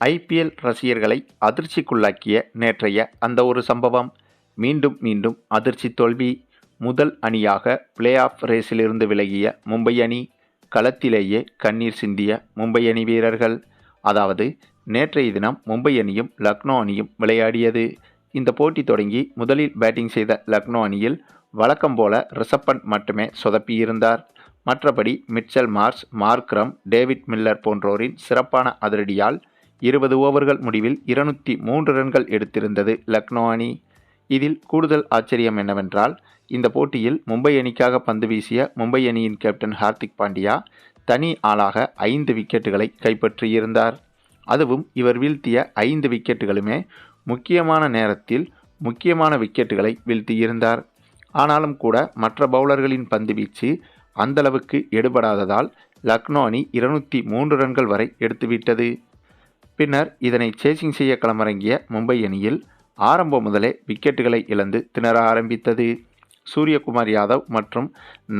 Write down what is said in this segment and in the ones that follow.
IPL ரசிகர்களை அதிர்ச்சிக்குள்ளாக்கிய நேற்றைய அந்த ஒரு சம்பவம். மீண்டும் மீண்டும் அதிர்ச்சி தோல்வி முதல் அணியாக பிளே ஆஃப் ரேஸிலிருந்து விலகிய மும்பை அணி களத்திலேயே கண்ணீர் சிந்திய மும்பை அணி வீரர்கள். அதாவது நேற்றைய தினம் மும்பை அணியும் லக்னோ அணியும் விளையாடியது. இந்த போட்டி தொடங்கி முதலில் பேட்டிங் செய்த லக்னோ அணியில் வழக்கம் போல ரிஷப்பன் மட்டுமே சொதப்பியிருந்தார். மற்றபடி Mitchell Marsh Markram David Miller போன்றோரின் சிறப்பான அதிரடியால் இருபது ஓவர்கள் முடிவில் இருநூற்றி மூன்று ரன்கள் எடுத்திருந்தது லக்னோ அணி. இதில் கூடுதல் ஆச்சரியம் என்னவென்றால் இந்த போட்டியில் மும்பை அணிக்காக பந்து வீசிய மும்பை அணியின் கேப்டன் ஹார்திக் பாண்டியா தனி ஆளாக ஐந்து விக்கெட்டுகளை கைப்பற்றியிருந்தார். அதுவும் இவர் வீழ்த்திய ஐந்து விக்கெட்டுகளுமே முக்கியமான நேரத்தில் முக்கியமான விக்கெட்டுகளை வீழ்த்தியிருந்தார். ஆனாலும் கூட மற்ற பவுலர்களின் பந்து வீச்சு அந்தளவுக்கு எடுபடாததால் லக்னோ அணி இருநூற்றி மூன்று ரன்கள் வரை எடுத்துவிட்டது. பின்னர் இதனை சேசிங் செய்ய களமிறங்கிய மும்பை அணியில் ஆரம்பம் முதலே விக்கெட்டுகளை இழந்து திணற ஆரம்பித்தது. சூரியகுமார் யாதவ் மற்றும்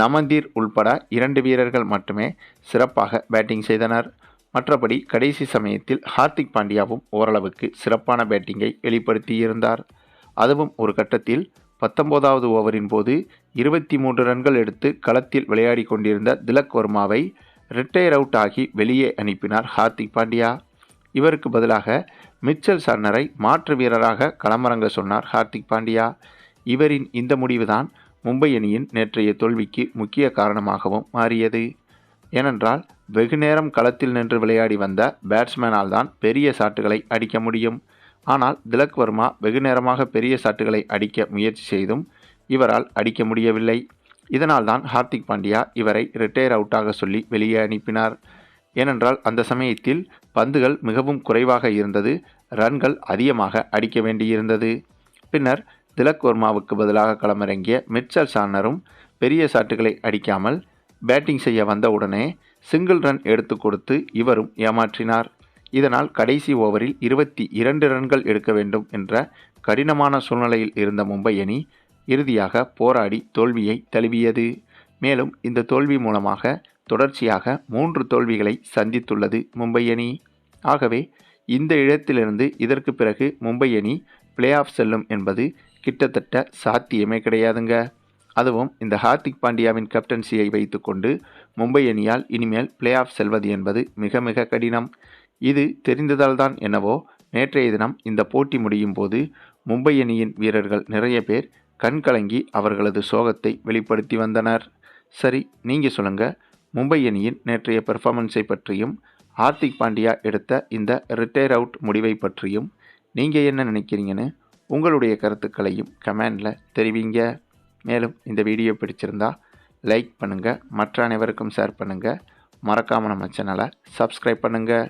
நமந்தீர் உள்பட இரண்டு வீரர்கள் மட்டுமே சிறப்பாக பேட்டிங் செய்தனர். மற்றபடி கடைசி சமயத்தில் ஹார்திக் பாண்டியாவும் ஓரளவுக்கு சிறப்பான பேட்டிங்கை வெளிப்படுத்தியிருந்தார். அதுவும் ஒரு கட்டத்தில் பத்தொன்பதாவது ஓவரின் போது இருபத்தி மூன்று ரன்கள் எடுத்து களத்தில் விளையாடி கொண்டிருந்த திலக் வர்மாவை ரிட்டையர் அவுட் ஆகி வெளியே அனுப்பினார் ஹார்திக் பாண்டியா. இவருக்கு பதிலாக மிச்சல் சர்னரை மாற்று வீரராக களமிறங்க சொன்னார் ஹார்திக் பாண்டியா. இவரின் இந்த முடிவுதான் மும்பை அணியின் நேற்றைய தோல்விக்கு முக்கிய காரணமாகவும் மாறியது. ஏனென்றால் வெகு நேரம் களத்தில் நின்று விளையாடி வந்த பேட்ஸ்மேனால் தான் பெரிய சாட்டுகளை அடிக்க முடியும். ஆனால் திலக் வர்மா வெகு நேரமாக பெரிய சாட்டுகளை அடிக்க முயற்சி செய்தும் இவரால் அடிக்க முடியவில்லை. இதனால் தான் ஹார்திக் பாண்டியா இவரை ரிட்டையர் அவுட்டாக சொல்லி வெளியே அனுப்பினார். ஏனென்றால் அந்த சமயத்தில் பந்துகள் மிகவும் குறைவாக இருந்தது ரன்கள் அதிகமாக அடிக்க வேண்டியிருந்தது. பின்னர் திலக் வர்மாவுக்கு பதிலாக களமிறங்கிய மிச்சல் சார்னரும் பெரிய சாட்டுகளை அடிக்காமல் பேட்டிங் செய்ய வந்தவுடனே சிங்கிள் ரன் எடுத்து கொடுத்து இவரும் ஏமாற்றினார். இதனால் கடைசி ஓவரில் இருபத்தி இரண்டு ரன்கள் எடுக்க வேண்டும் என்ற கடினமான சூழ்நிலையில் இருந்த மும்பை அணி இறுதியாக போராடி தோல்வியை தழுவியது. மேலும் இந்த தோல்வி மூலமாக தொடர்ச்சியாக மூன்று தோல்விகளை சந்தித்துள்ளது மும்பை அணி. ஆகவே இந்த இடத்திலிருந்து இதற்கு பிறகு மும்பை அணி பிளே ஆஃப் செல்லும் என்பது கிட்டத்தட்ட சாத்தியமே கிடையாதுங்க. அதுவும் இந்த ஹார்திக் பாண்டியாவின் கேப்டன்சியை வைத்துக்கொண்டு மும்பை அணியால் இனிமேல் பிளே ஆஃப் செல்வது என்பது மிக மிக கடினம். இது தெரிந்ததால் தான் என்னவோ நேற்றைய தினம் இந்த போட்டி முடியும் போது மும்பை அணியின் வீரர்கள் நிறைய பேர் கண்கலங்கி அவர்களது சோகத்தை வெளிப்படுத்தி வந்தனர். சரி நீங்கள் சொல்லுங்கள் மும்பை அணியின் நேற்றைய பெர்ஃபார்மன்ஸை பற்றியும் ஹார்திக் பாண்டியா எடுத்த இந்த ரிட்டையர் அவுட் முடிவை பற்றியும் நீங்கள் என்ன நினைக்கிறீங்கன்னு உங்களுடைய கருத்துக்களையும் கமெண்டில் தெரிவிங்க. மேலும் இந்த வீடியோ பிடிச்சிருந்தா லைக் பண்ணுங்கள் மற்ற அனைவருக்கும் ஷேர் பண்ணுங்கள் மறக்காமல் நம்ம சேனலை சப்ஸ்கிரைப் பண்ணுங்கள்